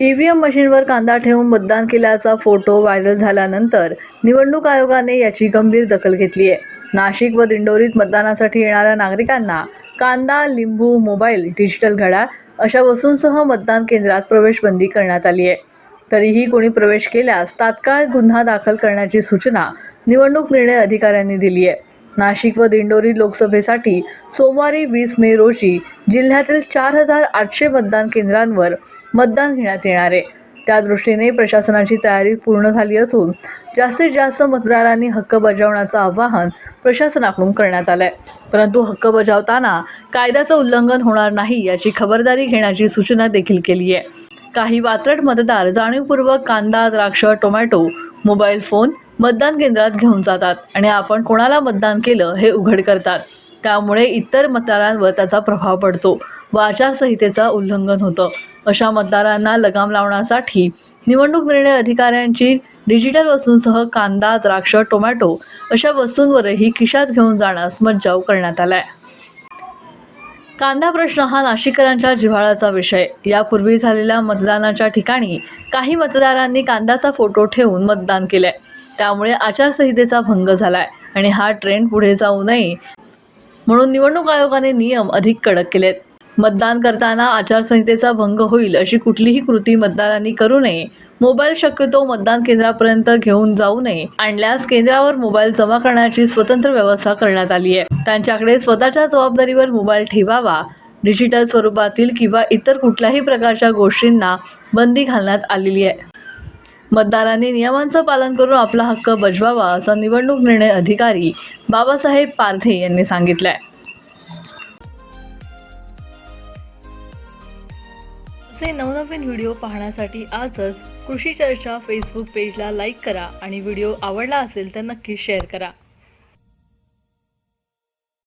EVM मशीनवर कांदा ठेवून मतदान केल्याचा फोटो व्हायरल झाल्यानंतर निवडणूक आयोगाने याची गंभीर दखल घेतली आहे नाशिक व दिंडोरीत मतदानासाठी येणाऱ्या नागरिकांना कांदा लिंबू मोबाईल डिजिटल घड्याळ अशा वस्तूंसह मतदान केंद्रात प्रवेश बंदी करण्यात आली आहे तरीही कोणी प्रवेश केल्यास तात्काळ गुन्हा दाखल करण्याची सूचना निवडणूक निर्णय अधिकाऱ्यांनी दिली आहे नाशिक व दिंडोरी लोकसभेसाठी सोमवारी वीस मे रोजी जिल्ह्यातील चार हजार आठशे मतदान केंद्रांवर मतदान घेण्यात येणार आहे. त्या दृष्टीने प्रशासनाची तयारी पूर्ण झाली असून जास्तीत जास्त मतदारांनी हक्क बजावण्याचं आवाहन प्रशासनाकडून करण्यात आलं आहे परंतु हक्क बजावताना कायद्याचं उल्लंघन होणार नाही याची खबरदारी घेण्याची सूचना देखील केली आहे. काही वात्रट मतदार जाणीवपूर्वक कांदा द्राक्ष टोमॅटो मोबाईल फोन मतदान केंद्रात घेऊन जातात आणि आपण कोणाला मतदान केलं हे उघड करतात. त्यामुळे इतर मतदारांवर त्याचा प्रभाव पडतो व आचारसंहितेचं उल्लंघन होतं. अशा मतदारांना लगाम लावण्यासाठी निवडणूक निर्णय अधिकाऱ्यांची डिजिटल वस्तूंसह कांदा द्राक्ष टोमॅटो अशा वस्तूंवरही खिशात घेऊन जाण्यास मज्जाव करण्यात आला आहे कांदा प्रश्न हा नाशिककरांच्या जिव्हाळ्याचा विषय. यापूर्वी झालेल्या मतदानाच्या ठिकाणी काही मतदारांनी कांद्याचा फोटो ठेवून मतदान केलंय. त्यामुळे आचारसंहितेचा भंग झालाय आणि हा ट्रेंड पुढे जाऊ नये. म्हणून निवडणूक आयोगाने नियम अधिक कडक केलेत. मतदान करताना आचारसंहितेचा भंग होईल अशी कुठलीही कृती मतदारांनी करू नये. मोबाईल शक्यतो मतदान केंद्रापर्यंत घेऊन जाऊ नये. आणल्यास केंद्रावर मोबाईल जमा करण्याची स्वतंत्र व्यवस्था करण्यात आली आहे. त्यांच्याकडे स्वतःच्या जबाबदारीवर मोबाईल ठेवावा. डिजिटल स्वरूपातील किंवा इतर कुठल्याही प्रकारच्या गोष्टींना बंदी घालण्यात आलेली आहे. मतदारांनी नियमांचं पालन करून आपला हक्क बजवावा असा निवडणूक निर्णय अधिकारी बाबासाहेब पारधे यांनी सांगितलं आहे असे नवनवीन व्हिडिओ पाहण्यासाठी आजच कृषी चर्चा फेसबुक पेजला लाईक करा आणि व्हिडिओ आवडला असेल तर नक्की शेअर करा.